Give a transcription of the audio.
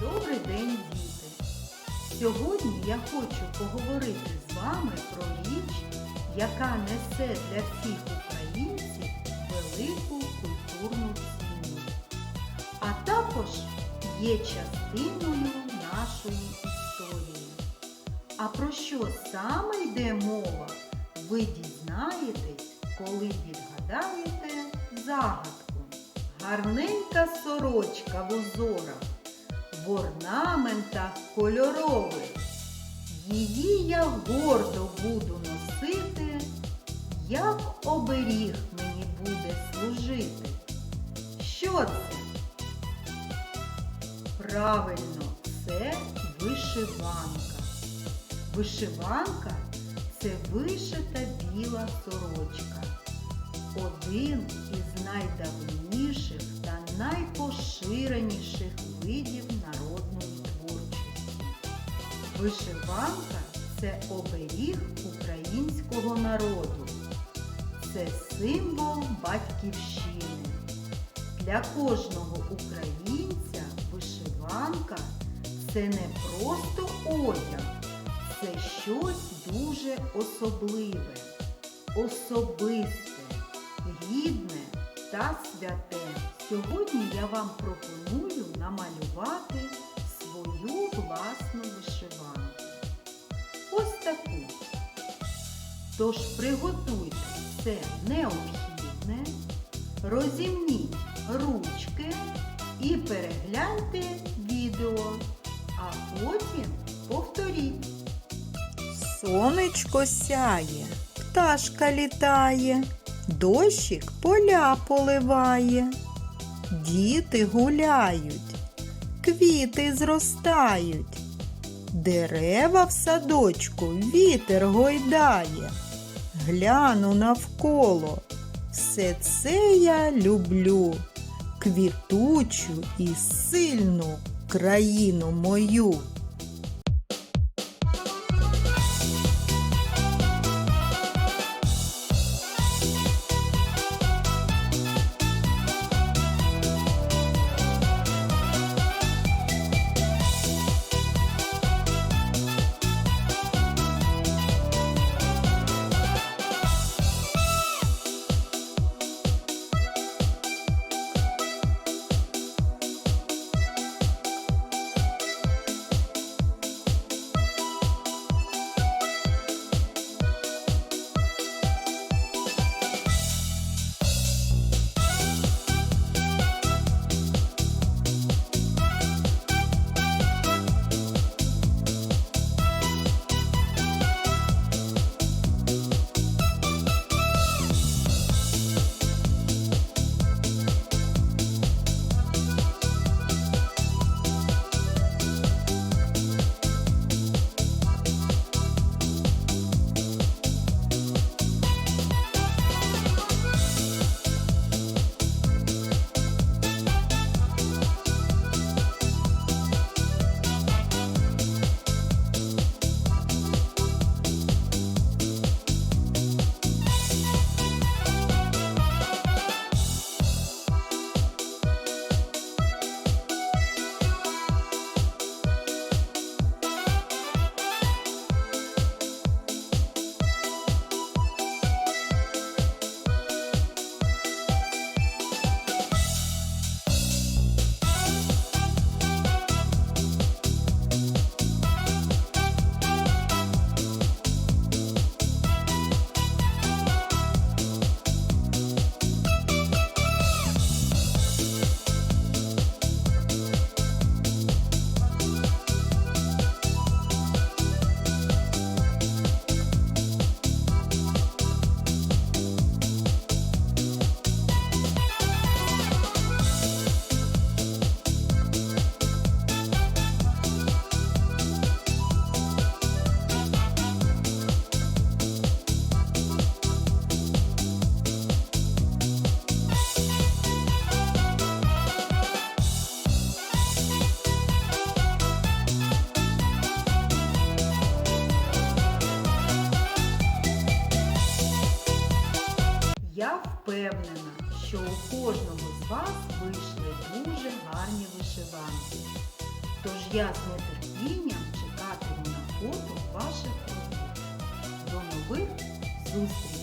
Добрий день, діти! Сьогодні я хочу поговорити з вами про річ, яка несе для всіх українців велику культурну цінність, а також є частиною нашої історії. А про що саме йде мова, ви дізнаєтесь, коли відгадаєте загадку. Гарненька сорочка в узорах, в орнаментах кольорових. Її я гордо буду носити, як оберіг мені буде служити. Що це? Правильно, це вишиванка. Вишиванка це вишита біла сорочка. Один із найдавніших та найпоширеніших видів. Вишиванка це оберіг українського народу. Це символ батьківщини. Для кожного українця вишиванка це не просто одяг, це щось дуже особливе, особисте, рідне та святе. Сьогодні я вам пропоную намалювати свою власну вишиванку. Ось таку. Тож приготуйте все необхідне, розімніть ручки і перегляньте відео, а потім повторіть. Сонечко сяє, пташка літає, дощик поля поливає, діти гуляють, квіти зростають, дерева в садочку вітер гойдає. Гляну навколо, все це я люблю, квітучу і сильну країну мою. Я впевнена, що у кожного з вас вийшли дуже гарні вишиванки. Тож я з нетерпінням чекатиму на фото ваших робіт. До нових зустрічей!